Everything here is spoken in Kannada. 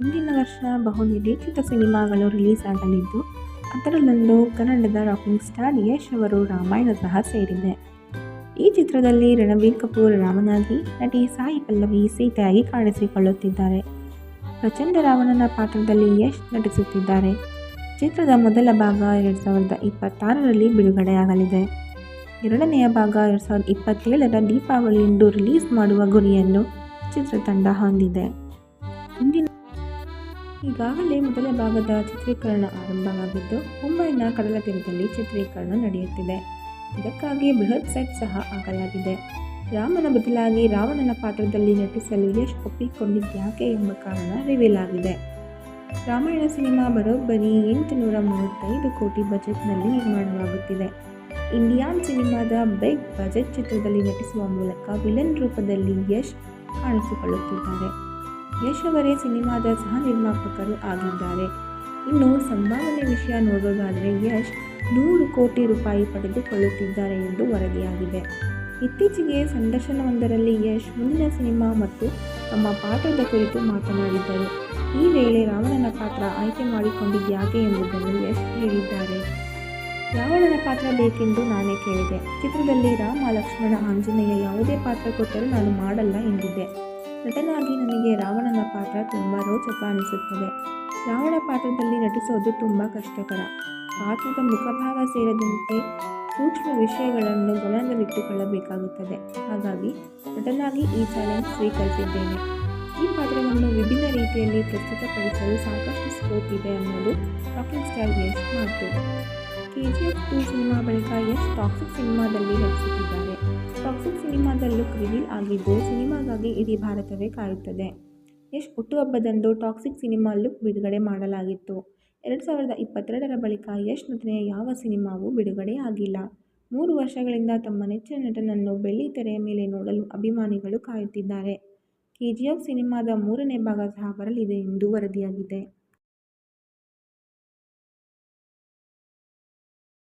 ಮುಂದಿನ ವರ್ಷ ಬಹು ನಿರೀಕ್ಷಿತ ಸಿನಿಮಾಗಳು ರಿಲೀಸ್ ಆಗಲಿದ್ದು, ಅದರಲ್ಲೊಂದು ಕನ್ನಡದ ರಾಕಿಂಗ್ ಸ್ಟಾರ್ ಯಶ್ ಅವರು ರಾಮಾಯಣ ಸಹ ಸೇರಿದೆ. ಈ ಚಿತ್ರದಲ್ಲಿ ರಣಬೀರ್ ಕಪೂರ್, ರಾಮನಾಗಿ, ನಟಿ ಸಾಯಿ ಪಲ್ಲವಿ ಸೀತೆಯಾಗಿ ಕಾಣಿಸಿಕೊಳ್ಳುತ್ತಿದ್ದಾರೆ. ಪ್ರಚಂಡ ರಾವಣನ ಪಾತ್ರದಲ್ಲಿ ಯಶ್ ನಟಿಸುತ್ತಿದ್ದಾರೆ. ಚಿತ್ರದ ಮೊದಲ ಭಾಗ ಎರಡು ಸಾವಿರದ ಇಪ್ಪತ್ತಾರರಲ್ಲಿ ಬಿಡುಗಡೆಯಾಗಲಿದೆ. ಎರಡನೆಯ ಭಾಗ ಎರಡು ಸಾವಿರದ ಇಪ್ಪತ್ತೇಳರ ದೀಪಾವಳಿಯಂದು ರಿಲೀಸ್ ಮಾಡುವ ಗುರಿಯನ್ನು ಚಿತ್ರತಂಡ ಹೊಂದಿದೆ. ಇಂದಿನ ಈಗಾಗಲೇ ಮೊದಲ ಭಾಗದ ಚಿತ್ರೀಕರಣ ಆರಂಭವಾಗಿದ್ದು, ಮುಂಬೈನ ಕಡಲ ತೀರದಲ್ಲಿ ಚಿತ್ರೀಕರಣ ನಡೆಯುತ್ತಿದೆ. ಇದಕ್ಕಾಗಿ ಬೃಹತ್ ಸೆಟ್ ಸಹ ಆಗಲಾಗಿದೆ ರಾಮನ ಬದಲಾಗಿ ರಾವಣನ ಪಾತ್ರದಲ್ಲಿ ನಟಿಸಲು ಯಶ್ ಒಪ್ಪಿಕೊಂಡಿದ್ಯಾಕೆ ಎಂಬ ಕಾರಣ ರಿವೀಲ್ ಆಗಿದೆ. ರಾಮಾಯಣ ಸಿನಿಮಾ ಬರೋಬ್ಬರಿ ಎಂಟುನೂರ ಮೂವತ್ತೈದು ಕೋಟಿ ಬಜೆಟ್ನಲ್ಲಿ ನಿರ್ಮಾಣವಾಗುತ್ತಿದೆ. ಇಂಡಿಯಾನ್ ಸಿನಿಮಾದ ಬಿಗ್ ಬಜೆಟ್ ಚಿತ್ರದಲ್ಲಿ ನಟಿಸುವ ಮೂಲಕ ವಿಲನ್ ರೂಪದಲ್ಲಿ ಯಶ್ ಕಾಣಿಸಿಕೊಳ್ಳುತ್ತಿದ್ದಾರೆ. ಯಶ್ ಅವರೇ ಸಿನಿಮಾದ ಸಹ ನಿರ್ಮಾಪಕರು ಆಗಿದ್ದಾರೆ. ಇನ್ನು ಸಂಭಾವನೆ ವಿಷಯ ನೋಡೋದಾದರೆ ಯಶ್ ನೂರು ಕೋಟಿ ರೂಪಾಯಿ ಪಡೆದುಕೊಳ್ಳುತ್ತಿದ್ದಾರೆ ಎಂದು ವರದಿಯಾಗಿದೆ. ಇತ್ತೀಚೆಗೆ ಸಂದರ್ಶನವೊಂದರಲ್ಲಿ ಯಶ್ ಮುಂದಿನ ಸಿನಿಮಾ ಮತ್ತು ತಮ್ಮ ಪಾತ್ರದ ಕುರಿತು ಮಾತನಾಡಿದ್ದರು. ಈ ವೇಳೆ ರಾವಣನ ಪಾತ್ರ ಆಯ್ಕೆ ಮಾಡಿಕೊಂಡಿದ್ಯಾಕೆ ಎಂಬುದನ್ನು ಯಶ್ ಹೇಳಿದ್ದಾರೆ. ರಾವಣನ ಪಾತ್ರ ಬೇಕೆಂದು ನಾನೇ ಕೇಳಿದೆ. ಚಿತ್ರದಲ್ಲಿ ರಾಮ, ಲಕ್ಷ್ಮಣ, ಆಂಜನೇಯ ಯಾವುದೇ ಪಾತ್ರ ಕೊಟ್ಟರೂ ನಾನು ಮಾಡಲ್ಲ ಎಂದಿದ್ದೆ. ನಟನಾಗಿ ನನಗೆ ರಾವಣನ ಪಾತ್ರ ತುಂಬ ರೋಚಕ ಅನಿಸುತ್ತದೆ. ರಾವಣ ಪಾತ್ರದಲ್ಲಿ ನಟಿಸೋದು ತುಂಬ ಕಷ್ಟಕರ. ಪಾತ್ರದ ಮುಖಭಾವ ಸೇರಿದಂತೆ ಸೂಕ್ಷ್ಮ ವಿಷಯಗಳನ್ನು ಗಮನದಲ್ಲಿಟ್ಟುಕೊಳ್ಳಬೇಕಾಗುತ್ತದೆ ಹಾಗಾಗಿ ನಟನಾಗಿ ಈ ಚಾಲೆಂಜ್ ಸ್ವೀಕರಿಸಿದ್ದೇನೆ. ಈ ಪಾತ್ರವನ್ನು ವಿಭಿನ್ನ ರೀತಿಯಲ್ಲಿ ಪ್ರಸ್ತುತಪಡಿಸಲು ಸಾಕಷ್ಟು ಸ್ಕೋಪ್ ಇದೆ ಅನ್ನೋದು ಟಾಕಿಂಗ್ ಸ್ಟಾರ್ ಯಶ್ ಮಾತು. K G F two cinema ಬಳಿಕ ಎಷ್ಟು ಟಾಕ್ಸಿಕ್ ಸಿನಿಮಾದಲ್ಲಿ ನಟಿಸುತ್ತಿದ್ದಾರೆ. ಟಾಕ್ಸಿಕ್ ಸಿನಿಮಾದ ಲುಕ್ ರಿವೀಲ್ ಆಗಿದ್ದು ಸಿನಿಮಾಗಾಗಿ ಇಡೀ ಭಾರತವೇ ಕಾಯುತ್ತದೆ. ಯಶ್ ಹುಟ್ಟುಹಬ್ಬದಂದು ಟಾಕ್ಸಿಕ್ ಸಿನಿಮಾ ಲುಕ್ ಬಿಡುಗಡೆ ಮಾಡಲಾಗಿತ್ತು. ಎರಡು ಸಾವಿರದ ಇಪ್ಪತ್ತೆರಡರ ಬಳಿಕ ಯಶ್ ನಟನೆಯ ಯಾವ ಸಿನಿಮಾವೂ ಬಿಡುಗಡೆ ಆಗಿಲ್ಲ. ಮೂರು ವರ್ಷಗಳಿಂದ ತಮ್ಮ ನೆಚ್ಚಿನ ನಟನನ್ನು ಬೆಳ್ಳಿ ತೆರೆಯ ಮೇಲೆ ನೋಡಲು ಅಭಿಮಾನಿಗಳು ಕಾಯುತ್ತಿದ್ದಾರೆ. ಕೆ ಜಿ ಎಫ್ ಸಿನಿಮಾದ ಮೂರನೇ ಭಾಗ ಸಹ ಬರಲಿದೆ ಎಂದು ವರದಿಯಾಗಿದೆ.